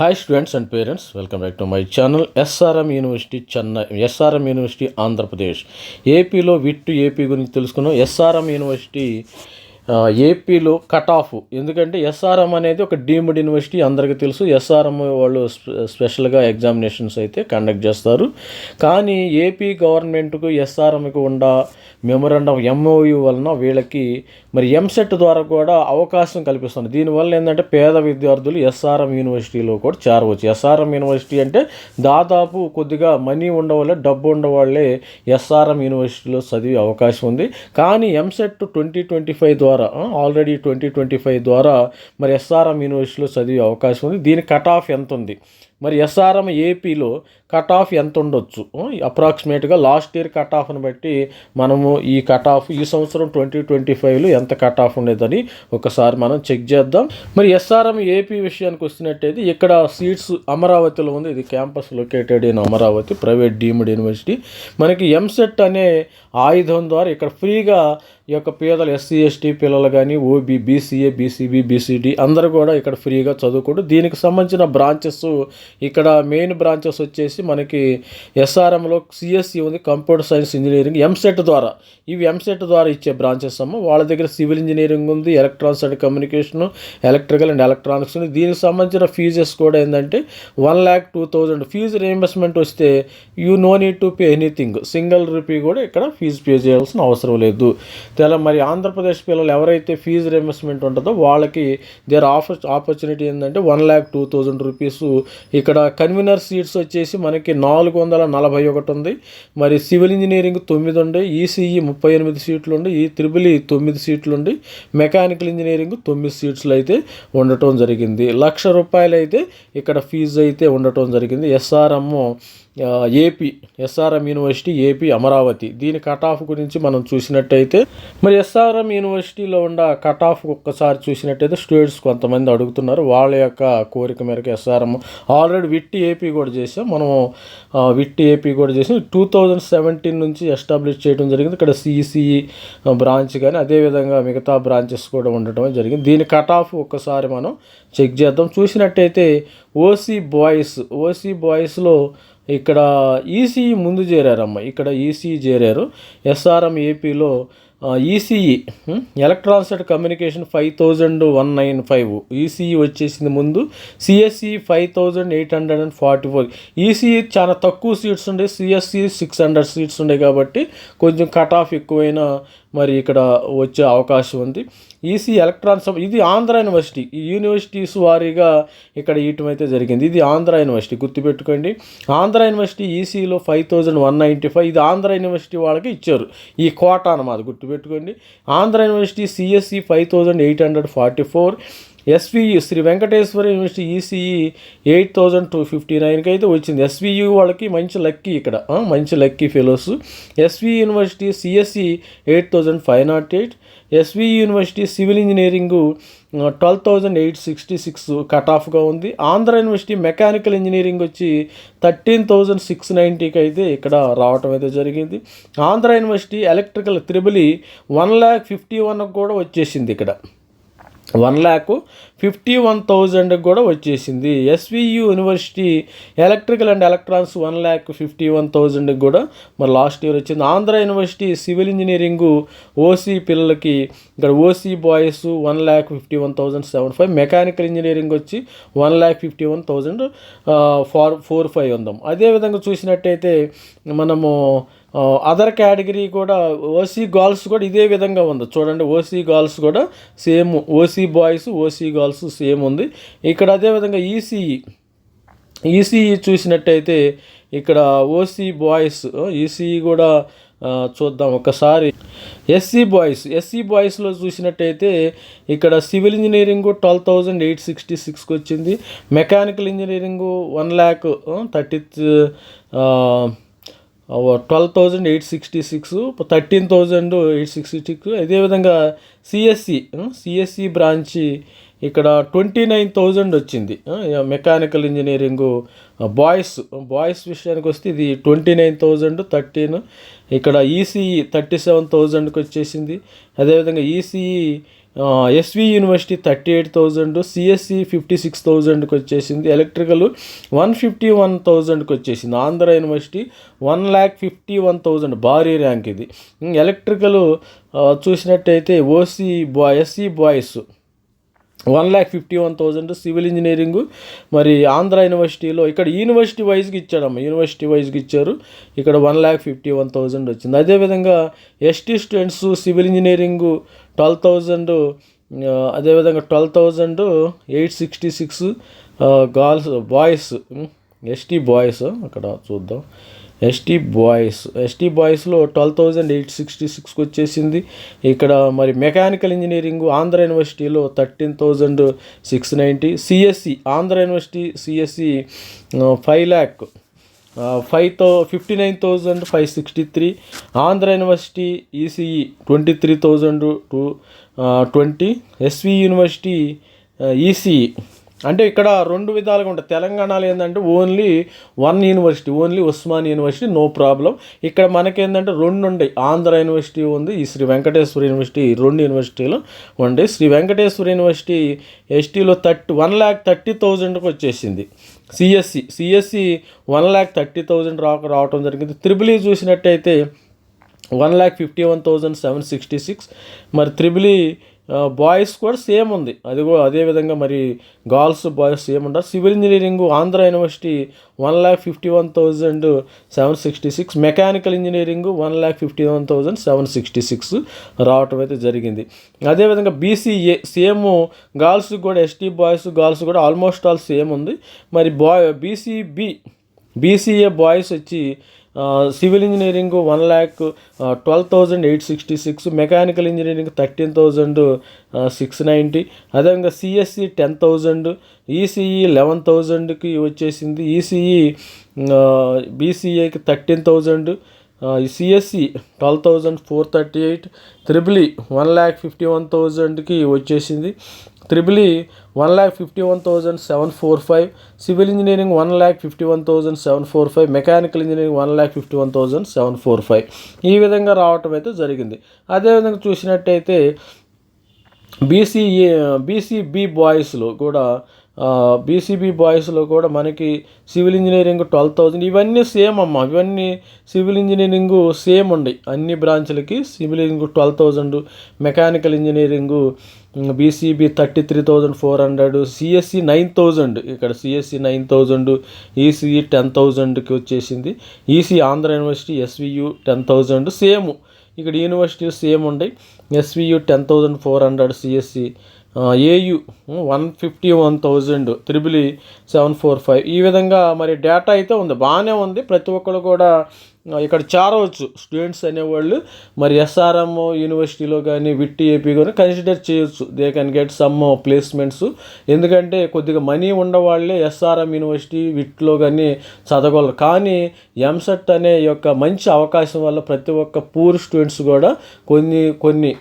Hi students and parents welcome back to my channel SRM university Chennai SRM university Andhra Pradesh ఏపీలో VIT AP గురించి తెలుసుకున్నాం. SRM university ఏపీలో cut off ఎందుకంటే SRM అనేది ఒక deemed university అందరికీ తెలుసు. ఎస్ఆర్ఎం వాళ్ళు స్పెషల్గా ఎగ్జామినేషన్స్ అయితే కండక్ట్ చేస్తారు. కానీ ఏపీ గవర్నమెంట్కు ఎస్ఆర్ఎంకి ఉండ మెమొరండం ఎంఓయు వలన వీళ్ళకి మరి ఎంసెట్ ద్వారా కూడా అవకాశం కల్పిస్తుంది. దీనివల్ల ఏంటంటే పేద విద్యార్థులు ఎస్ఆర్ఎం యూనివర్సిటీలో కూడా చేరవచ్చు. ఎస్ఆర్ఎం యూనివర్సిటీ అంటే దాదాపు కొద్దిగా మనీ ఉండవాళ్ళే డబ్బు ఉండవాళ్ళే ఎస్ఆర్ఎం యూనివర్సిటీలో చదివే అవకాశం ఉంది. కానీ ఎంసెట్ ట్వంటీ ట్వంటీ ఫైవ్ ద్వారా ఆల్రెడీ ట్వంటీ ట్వంటీ ఫైవ్ ద్వారా మరి ఎస్ఆర్ఎం యూనివర్సిటీలో చదివే అవకాశం ఉంది. దీని కట్ ఆఫ్ ఎంత ఉంది మరి ఎస్ఆర్ఎం ఏపీలో కట్ ఆఫ్ ఎంత ఉండొచ్చు? అప్రాక్సిమేట్గా లాస్ట్ ఇయర్ కట్ ఆఫ్ని బట్టి మనము ఈ కట్ ఆఫ్ ఈ సంవత్సరం ట్వంటీ ట్వంటీ ఫైవ్లో ఎంత కట్ ఆఫ్ ఉండేదని ఒకసారి మనం చెక్ చేద్దాం. మరి ఎస్ఆర్ఎం ఏపీ విషయానికి వస్తున్నట్టయితే ఇక్కడ సీట్స్ అమరావతిలో ఉంది. ఇది campus located in Amaravati private deemed university మనకి ఎంసెట్ అనే ఆయుధం ద్వారా ఇక్కడ ఫ్రీగా ఈ యొక్క పేదలు ఎస్సీ ఎస్టీ పిల్లలు కానీ ఓబీ బీసీఏ బీసీబీ బీసీడీ అందరూ కూడా ఇక్కడ ఫ్రీగా చదువుకుంటూ దీనికి సంబంధించిన బ్రాంచెస్ ఇక్కడ మెయిన్ బ్రాంచెస్ వచ్చేసి మనకి ఎస్ఆర్ఎంలో సిఎస్సి ఉంది కంప్యూటర్ సైన్స్ ఇంజనీరింగ్ ఎంసెట్ ద్వారా. ఇవి ఎంసెట్ ద్వారా ఇచ్చే బ్రాంచెస్ అమ్మ. వాళ్ళ దగ్గర సివిల్ ఇంజనీరింగ్ ఉంది electronics and communication electrical and electronics ఉంది. దీనికి సంబంధించిన ఫీజెస్ కూడా ఏంటంటే one lakh two thousand fee reimbursement వస్తే you no need to pay anything single rupee కూడా ఇక్కడ ఫీజు పే చేయాల్సిన అవసరం లేదు. తెల మరి ఆంధ్రప్రదేశ్ పిల్లలు ఎవరైతే ఫీజు రియంబర్స్మెంట్ ఉంటుందో వాళ్ళకి దేర్ ఆఫర్ ఆపర్చునిటీ ఏంటంటే one lakh two thousand rupees ఇక్కడ కన్వీనర్ సీట్స్ వచ్చేసి మనకి నాలుగు వందల నలభై ఒకటి ఉంది. మరి సివిల్ ఇంజనీరింగ్ తొమ్మిది ఉండే ఈసీఈ ముప్పై ఎనిమిది సీట్లు ఉండి ఈ త్రిబుల్ ఈ e తొమ్మిది సీట్లు ఉండి మెకానికల్ ఇంజనీరింగ్ తొమ్మిది సీట్స్లు అయితే ఉండటం జరిగింది. లక్ష రూపాయలు అయితే ఇక్కడ ఫీజు అయితే ఉండటం జరిగింది. SRM AP SRM university AP Amaravati. దీని కట్ ఆఫ్ గురించి మనం చూసినట్టయితే మరి ఎస్ఆర్ఎం యూనివర్సిటీలో ఉన్న కట్ ఆఫ్ ఒక్కసారి చూసినట్టయితే స్టూడెంట్స్ కొంతమంది అడుగుతున్నారు. వాళ్ళ యొక్క కోరిక మేరకు ఎస్ఆర్ఎం ఆల్రెడీ విట్టి ఏపీ కూడా చేసాం మనం విట్టి ఏపీ కూడా చేసాం టూ థౌజండ్ సెవెంటీన్ నుంచి ఎస్టాబ్లిష్ చేయడం జరిగింది. ఇక్కడ సిఈసిఈ బ్రాంచ్ కానీ అదేవిధంగా మిగతా బ్రాంచెస్ కూడా ఉండటం జరిగింది. దీని కట్ ఆఫ్ ఒక్కసారి మనం చెక్ చేద్దాం. చూసినట్టయితే ఓసీ బాయ్స్ ఓసీ బాయ్స్లో ఇక్కడ ఈసీఈ ముందు చేరారమ్మ. ఇక్కడ ఈసీఈ చేరారు. ఎస్ఆర్ఎం ఏపీలో ECE electronics and communication five thousand one nine five ECE వచ్చేసింది ముందు. CSE five thousand eight hundred and forty four ECE చాలా తక్కువ సీట్స్ ఉండే. సిఎస్సి సిక్స్ హండ్రెడ్ సీట్స్ ఉండే కాబట్టి కొంచెం కట్ ఆఫ్ ఎక్కువైనా మరి ఇక్కడ వచ్చే అవకాశం ఉంది. ఈసీ ఎలక్ట్రానిక్స్ ఇది ఆంధ్ర యూనివర్సిటీ. ఈ యూనివర్సిటీస్ వారీగా ఇక్కడ ఇయటం అయితే జరిగింది. ఇది ఆంధ్ర యూనివర్సిటీ. గుర్తుపెట్టుకోండి. Andhra university ఈసీలో five thousand one ninety five ఇది ఆంధ్ర యూనివర్సిటీ వాళ్ళకి ఇచ్చారు. ఈ కోట అన్నమాట. గుర్తుపెట్టుకోండి. Andhra university CSE five thousand eight hundred forty four SVU Shri Venkateswara university ECE eight thousand two fifty నైన్కి అయితే వచ్చింది. ఎస్వియు వాళ్ళకి మంచి లక్కీ ఇక్కడ. మంచి lucky fellows. SV university CSE eight thousand five not eight. SV university civil engineering twelve thousand eight sixty six cut ఆఫ్గా ఉంది. Andhra university mechanical engineering వచ్చి thirteen thousand six నైంటీకి అయితే ఇక్కడ రావటం అయితే జరిగింది. Andhra university electrical triple E one lakh fifty వన్కి కూడా వచ్చేసింది ఇక్కడ. వన్ ల్యాక్ ఫిఫ్టీ వన్ థౌజండ్కి కూడా వచ్చేసింది. SVU university electrical and electronics one lakh fifty one థౌజండ్కి కూడా మరి లాస్ట్ ఇయర్ వచ్చింది. Andhra university civil engineering OC పిల్లలకి ఇక్కడ OC boys one lakh fifty one thousand seven five mechanical engineering వచ్చి one lakh fifty one thousand four four five ఉందాం. అదేవిధంగా చూసినట్టయితే మనము అదర్ కేటగిరీ కూడా ఓసీ గర్ల్స్ కూడా ఇదే విధంగా ఉంది. చూడండి ఓసీ గర్ల్స్ కూడా same OC boys OC girls same ఉంది. ఇక్కడ అదేవిధంగా ఈసీఈ ఈసీఈ చూసినట్టయితే ఇక్కడ ఓసీ బాయ్స్ ఈసీఈ కూడా చూద్దాం ఒకసారి. ఎస్సీ బాయ్స్ ఎస్సీ బాయ్స్లో చూసినట్టయితే ఇక్కడ civil engineering twelve thousand eight sixty సిక్స్కి వచ్చింది. Mechanical engineering one lakh thirty twelve thousand eight sixty six thirteen thousand eight sixty six అదేవిధంగా సిఎస్సి సిఎస్సి బ్రాంచి ఇక్కడ ట్వంటీ నైన్ థౌజండ్ వచ్చింది మెకానికల్ ఇంజనీరింగు బాయ్స్ బాయ్స్ విషయానికి వస్తే ఇది twenty nine thousand thirteen ఇక్కడ ECE thirty seven థౌజండ్కి వచ్చేసింది. అదేవిధంగా ECE SV university thirty eight thousand CSE fifty six థౌజండ్కి వచ్చేసింది. ఎలక్ట్రికల్ వన్ ఫిఫ్టీ వన్ థౌజండ్కి వచ్చేసింది. Andhra university one lakh fifty one thousand భారీ ర్యాంక్ ఇది. ఎలక్ట్రికల్ చూసినట్టయితే OC boy SC boys one lakh fifty one thousand civil engineering మరి ఆంధ్ర యూనివర్సిటీలో ఇక్కడ యూనివర్సిటీ వైజ్కి ఇచ్చాడమ్మ యూనివర్సిటీ వైజ్కి ఇచ్చారు. ఇక్కడ one lakh fifty one thousand వచ్చింది. అదేవిధంగా ST students civil engineering twelve thousand అదేవిధంగా twelve thousand eight sixty six girls boys ST boys అక్కడ చూద్దాం. ఎస్టీ బాయ్స్ ఎస్టీ బాయ్స్లో ట్వెల్వ్ థౌజండ్ ఎయిట్ సిక్స్టీ సిక్స్కి వచ్చేసింది ఇక్కడ మరి మెకానికల్ ఇంజనీరింగ్ ఆంధ్ర యూనివర్సిటీలో thirteen thousand six ninety CSE Andhra university CSE five lakh five thou fifty nine thousand five sixty three Andhra university ECE twenty three thousand two twenty SV university ECE అంటే ఇక్కడ రెండు విధాలుగా ఉంటాయి. తెలంగాణలో ఏంటంటే only one university only Osman university no problem. ఇక్కడ మనకేంటంటే రెండు ఉండే. ఆంధ్ర యూనివర్సిటీ ఉంది ఈ శ్రీ వెంకటేశ్వర యూనివర్సిటీ రెండు యూనివర్సిటీలు ఉండే. శ్రీ వెంకటేశ్వర యూనివర్సిటీ ఎస్టీలో థర్టీ వన్ ల్యాక్ థర్టీ థౌజండ్కి వచ్చేసింది. CSE CSE one lakh thirty thousand రాక రావడం జరిగింది. త్రిబుల్ చూసినట్టయితే one lakh fifty one thousand seven sixty six. మరి త్రిబుల్ బాయ్స్ కూడా సేమ్ ఉంది. అది కూడా అదేవిధంగా మరి గర్ల్స్ బాయ్స్ సేమ్ ఉంటారు civil engineering Andhra university one lakh fifty one thousand seven sixty six. Mechanical engineering one lakh fifty one thousand seven sixty six రావటం అయితే జరిగింది. అదేవిధంగా బీసీఏ సేమ్ గర్ల్స్ కూడా ఎస్టీ బాయ్స్ గర్ల్స్ కూడా almost all same ఉంది. మరి boy BCB BCA boys వచ్చి civil engineering one lakh twelve thousand eight sixty six mechanical engineering thirteen thousand six ninety అదేవిధంగా CSE ten thousand ECE eleven థౌజండ్కి వచ్చేసింది ECE బీసీఏకి thirteen thousand CSE twelve thousand four thirty eight triple E one lakh fifty one థౌజండ్కి వచ్చేసింది triple one lakh fifty one thousand seven four five civil engineering one lakh fifty one thousand seven four five mechanical engineering one lakh fifty one thousand seven four five ఈ విధంగా రావటం అయితే జరిగింది. అదేవిధంగా చూసినట్టయితే BCA BCB బాయ్స్లో కూడా BCB బాయ్స్లో కూడా మనకి సివిల్ ఇంజనీరింగ్ ట్వెల్వ్ థౌజండ్ ఇవన్నీ సేమ్ అమ్మ. ఇవన్నీ సివిల్ ఇంజనీరింగ్ సేమ్ ఉండి. అన్ని బ్రాంచ్లకి civil engineering twelve thousand mechanical engineering BCB thirty three thousand four hundred CSE nine thousand ఇక్కడ CSE nine thousand ECE ten థౌజండ్కి వచ్చేసింది. EC Andhra university SVU ten thousand same ఇక్కడ university same ఉండే. SVU ten thousand four hundred CSE AU one fifty one thousand triple seven four five ఈ విధంగా మరి data అయితే ఉంది. బాగానే ఉంది. ప్రతి ఒక్కరు కూడా ఇక్కడ చేరవచ్చు. స్టూడెంట్స్ అనేవాళ్ళు మరి ఎస్ఆర్ఎం యూనివర్సిటీలో కానీ విట్టి ఏపీ కానీ కన్సిడర్ చేయొచ్చు. They can get some placements ఎందుకంటే కొద్దిగా మనీ ఉండవాళ్ళే ఎస్ఆర్ఎం యూనివర్సిటీ విట్లో కానీ చదవగలరు కానీ ఎంసెట్ అనే యొక్క మంచి అవకాశం వల్ల ప్రతి ఒక్క పూర్ స్టూడెంట్స్ కూడా కొన్ని కొన్ని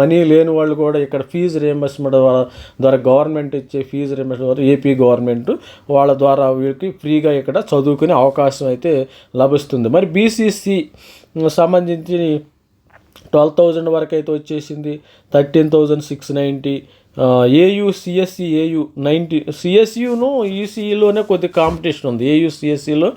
మనీ లేని వాళ్ళు కూడా ఇక్కడ ఫీజు రియంబర్స్మెంట్ ద్వారా ద్వారా గవర్నమెంట్ ఇచ్చే ఫీజు రిమిషన్ ద్వారా ఏపీ గవర్నమెంట్ వాళ్ళ ద్వారా వీళ్ళకి ఫ్రీగా ఇక్కడ చదువుకునే అవకాశం అయితే లభిస్తుంది. మరి బీసీసీ సంబంధించి ట్వెల్వ్ థౌజండ్ వరకు అయితే వచ్చేసింది. Thirteen thousand six ninety AU CSE AU ninety సిఎస్యును ఈసీఈలోనే కొద్ది కాంపిటీషన్ ఉంది. ఏయు సిఎస్సిలో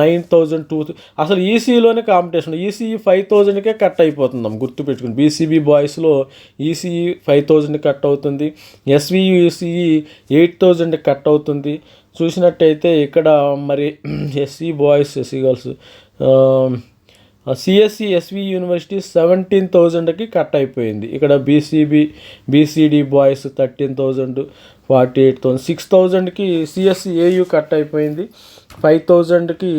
నైన్ థౌజండ్ టూ అసలు ఈసీలోనే కాంపిటీషన్ ఈసీఈ ఫైవ్ థౌజండ్కే కట్ అయిపోతుంది గుర్తుపెట్టుకుని బీసీబీ బాయ్స్లో ఈసీఈ ఫైవ్ థౌజండ్ కట్ అవుతుంది. SVU ECE eight thousand cut అవుతుంది. చూసినట్టయితే ఇక్కడ మరి SC boys SC girls CSE SV university seventeen థౌజండ్కి కట్ అయిపోయింది. ఇక్కడ BCB BCD boys thirteen thousand forty eight thousand six థౌజండ్కి సిఎస్సి ఏయు కట్ అయిపోయింది. ఫైవ్ థౌజండ్కి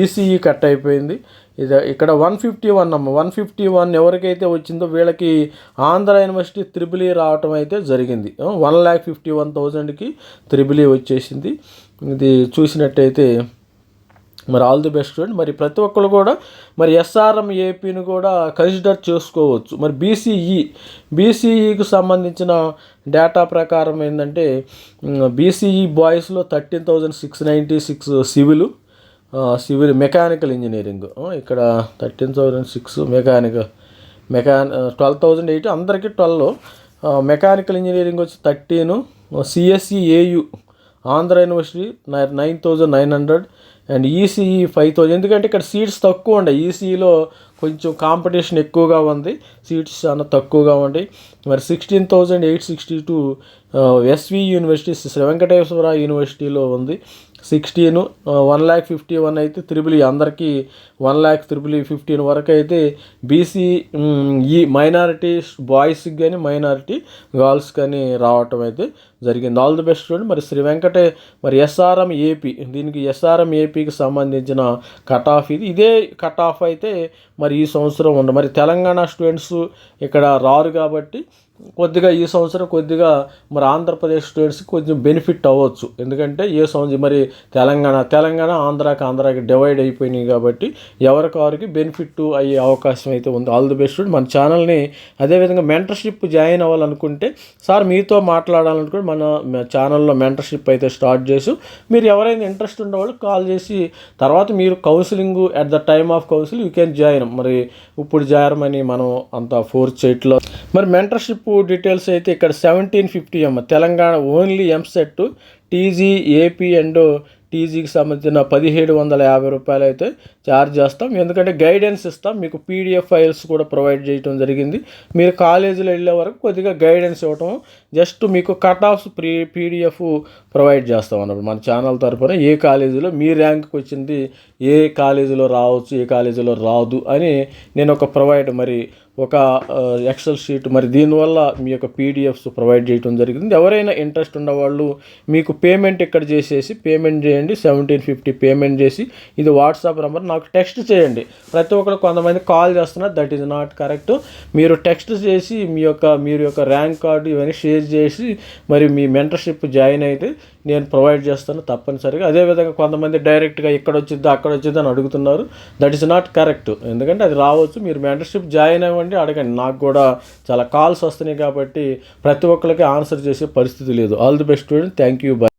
ఈసీఈ కట్ అయిపోయింది. ఇది ఇక్కడ వన్ ఫిఫ్టీ వన్ అమ్మ వన్ ఫిఫ్టీ వన్ ఎవరికైతే వచ్చిందో వీళ్ళకి ఆంధ్ర యూనివర్సిటీ త్రిబుల్ e రావటం అయితే జరిగింది. వన్ ల్యాక్ ఫిఫ్టీ వన్ థౌజండ్కి త్రిబుల్ e వచ్చేసింది. ఇది చూసినట్టయితే మరి ఆల్ ది బెస్ట్ స్టూడెంట్ మరి ప్రతి ఒక్కరు కూడా మరి ఎస్ఆర్ఎం ఏపీని కూడా కన్సిడర్ చేసుకోవచ్చు. మరి బీసీఈ బీసీఈకి సంబంధించిన డేటా ప్రకారం ఏంటంటే BCE బాయ్స్లో thirteen thousand six ninety six civil civil mechanical engineering ఇక్కడ thirteen thousand six mechanical mechan twelve thousand eight అందరికీ ట్వెల్వ్ మెకానికల్ ఇంజనీరింగ్ వచ్చి thirteen CSE AU Andhra university nine thousand nine hundred and ECE five thousand ఎందుకంటే ఇక్కడ seats తక్కువ ఉండే ఈసీఈలో కొంచెం competition ఎక్కువగా ఉంది. సీట్స్ చాలా తక్కువగా ఉండి మరి sixteen thousand eight sixty two SV university Shri Venkateswara యూనివర్సిటీలో ఉంది. Sixteen one lakh fifty one అయితే త్రిబుల్ అందరికీ one lakh triple E fifteen వరకు అయితే బీసీ ఈ మైనారిటీ బాయ్స్కి కానీ మైనారిటీ గర్ల్స్ కానీ రావటం అయితే జరిగింది. ఆల్ ది బెస్ట్ స్టూడెంట్ మరి శ్రీ వెంకటే మరి ఎస్ఆర్ఎం ఏపీ దీనికి ఎస్ఆర్ఎం ఏపీకి సంబంధించిన కట్ ఆఫ్ ఇది. ఇదే కట్ ఆఫ్ అయితే మరి ఈ సంవత్సరం ఉంది. మరి తెలంగాణ స్టూడెంట్స్ ఇక్కడ రారు కాబట్టి కొద్దిగా ఈ సంవత్సరం కొద్దిగా మరి ఆంధ్రప్రదేశ్ స్టేట్స్కి కొంచెం బెనిఫిట్ అవ్వచ్చు. ఎందుకంటే ఏ సంవత్సరం మరి తెలంగాణ తెలంగాణ ఆంధ్రాకి ఆంధ్రాకి డివైడ్ అయిపోయినాయి కాబట్టి ఎవరికారికి బెనిఫిట్ అయ్యే అవకాశం అయితే ఉంది. ఆల్ ది బెస్ట్ మన ఛానల్ని అదేవిధంగా మెంటర్షిప్ జాయిన్ అవ్వాలనుకుంటే సార్ మీతో మాట్లాడాలనుకుంటే మన ఛానల్లో మెంటర్షిప్ అయితే స్టార్ట్ చేసి. మీరు ఎవరైనా ఇంట్రెస్ట్ ఉండేవాళ్ళు కాల్ చేసి తర్వాత మీరు counselling at the time of counsel you can join మరి ఇప్పుడు జారమని మనం అంత ఫోర్త్ సైట్లో మరి మెంటర్షిప్ డీటెయిల్స్ అయితే ఇక్కడ seventeen fifty M Telangana only EAMCET TG AP and టీజీకి సంబంధించిన పదిహేడు వందల యాభై రూపాయలు అయితే ఛార్జ్ చేస్తాం. ఎందుకంటే గైడెన్స్ ఇస్తాం. మీకు పీడిఎఫ్ ఫైల్స్ కూడా ప్రొవైడ్ చేయడం జరిగింది. మీరు కాలేజీలో వెళ్ళే వరకు కొద్దిగా గైడెన్స్ ఇవ్వటం జస్ట్ మీకు cut offs free PDF provide చేస్తాం అన్నమాట. మన ఛానల్ తరఫున ఏ కాలేజీలో మీ ర్యాంక్కి వచ్చింది ఏ కాలేజీలో రావచ్చు ఏ కాలేజీలో రాదు అని నేను ఒక ప్రొవైడ్ మరి ఒక ఎక్సెల్ షీట్ మరి దీనివల్ల మీ యొక్క పీడిఎఫ్స్ ప్రొవైడ్ చేయడం జరిగింది. ఎవరైనా ఇంట్రెస్ట్ ఉన్నవాళ్ళు మీకు పేమెంట్ ఇక్కడ చేసేసి పేమెంట్ చేయండి. సెవెంటీన్ ఫిఫ్టీ పేమెంట్ చేసి ఇది వాట్సాప్ నెంబర్ నాకు టెక్స్ట్ చేయండి. ప్రతి ఒక్కరు కొంతమంది కాల్ చేస్తున్నారు. దట్ ఈజ్ నాట్ కరెక్ట్ మీరు టెక్స్ట్ చేసి మీ యొక్క మీరు యొక్క ర్యాంక్ కార్డు ఇవన్నీ షేర్ చేసి మరి మీ మెంటర్షిప్ జాయిన్ అయితే నేను ప్రొవైడ్ చేస్తాను తప్పనిసరిగా. అదేవిధంగా కొంతమంది డైరెక్ట్గా ఇక్కడ వచ్చిద్దా అక్కడ వచ్చిద్దా అని అడుగుతున్నారు. దట్ ఈస్ నాట్ కరెక్ట్ ఎందుకంటే అది రావచ్చు మీరు మెంటర్షిప్ జాయిన్ అవ్వండి అడగండి. నాకు కూడా చాలా కాల్స్ వస్తున్నాయి కాబట్టి ప్రతి ఒక్కరికి ఆన్సర్ చేసే పరిస్థితి లేదు. All the best student thank you bye